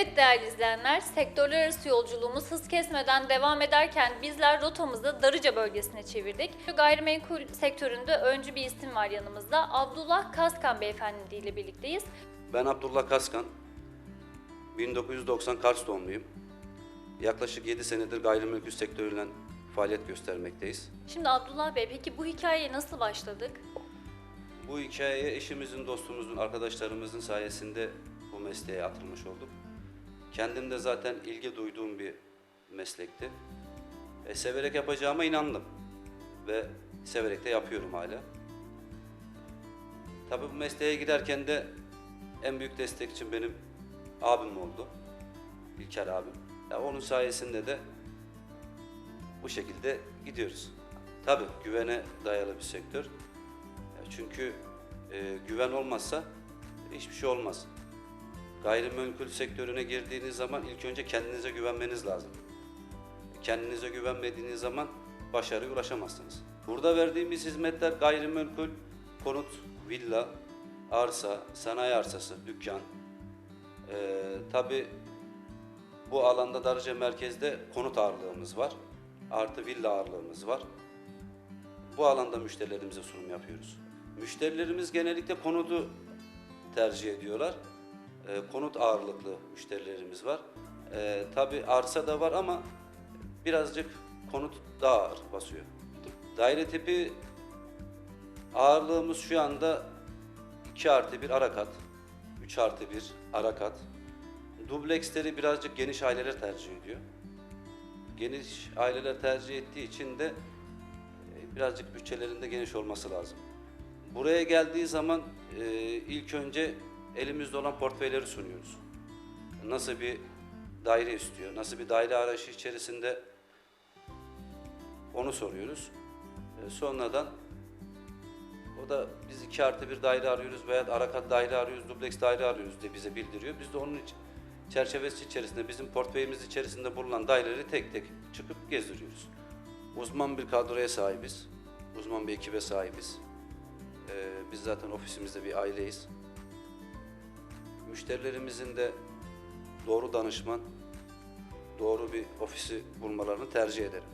izleyenler, sektörler arası yolculuğumuz hız kesmeden devam ederken bizler rotamızı Darıca bölgesine çevirdik. Gayrimenkul sektöründe öncü bir isim var yanımızda. Abdullah Kaskan Beyefendi ile birlikteyiz. Ben Abdullah Kaskan. 1990 Kars doğumluyum. Yaklaşık 7 senedir gayrimenkul sektörüyle faaliyet göstermekteyiz. Şimdi Abdullah Bey, peki bu hikayeye nasıl başladık? Bu hikayeye eşimizin, dostumuzun, arkadaşlarımızın sayesinde bu mesleğe atılmış olduk. Kendim de zaten ilgi duyduğum bir meslekti. E, severek yapacağıma inandım ve severek de yapıyorum hala. Tabii bu mesleğe giderken de en büyük destekçim benim abim oldu. İlker abim. Ya onun sayesinde de bu şekilde gidiyoruz. Tabii güvene dayalı bir sektör. Çünkü e, güven olmazsa hiçbir şey olmaz. Gayrimenkul sektörüne girdiğiniz zaman ilk önce kendinize güvenmeniz lazım. Kendinize güvenmediğiniz zaman başarıya ulaşamazsınız. Burada verdiğimiz hizmetler gayrimenkul, konut, villa, arsa, sanayi arsası, dükkan. Ee, Tabi bu alanda Darıca merkezde konut ağırlığımız var. Artı villa ağırlığımız var. Bu alanda müşterilerimize sunum yapıyoruz. Müşterilerimiz genellikle konutu tercih ediyorlar. Ee, konut ağırlıklı müşterilerimiz var. Ee, Tabi arsa da var ama birazcık konut daha ağır basıyor. Daire tipi ağırlığımız şu anda 2 artı 1 ara kat, 3 artı 1 ara kat. Dubleksleri birazcık geniş aileler tercih ediyor. Geniş aileler tercih ettiği için de e, birazcık bütçelerinde geniş olması lazım. Buraya geldiği zaman e, ilk önce elimizde olan portföyleri sunuyoruz. Nasıl bir daire istiyor, nasıl bir daire arayışı içerisinde onu soruyoruz. E, sonradan o da biz iki artı bir daire arıyoruz veya arakat daire arıyoruz, dubleks daire arıyoruz diye bize bildiriyor. Biz de onun çerçevesi içerisinde bizim portföyümüz içerisinde bulunan daireleri tek tek çıkıp gezdiriyoruz. Uzman bir kadroya sahibiz. Uzman bir ekibe sahibiz. Ee, biz zaten ofisimizde bir aileyiz. Müşterilerimizin de doğru danışman, doğru bir ofisi bulmalarını tercih ederim.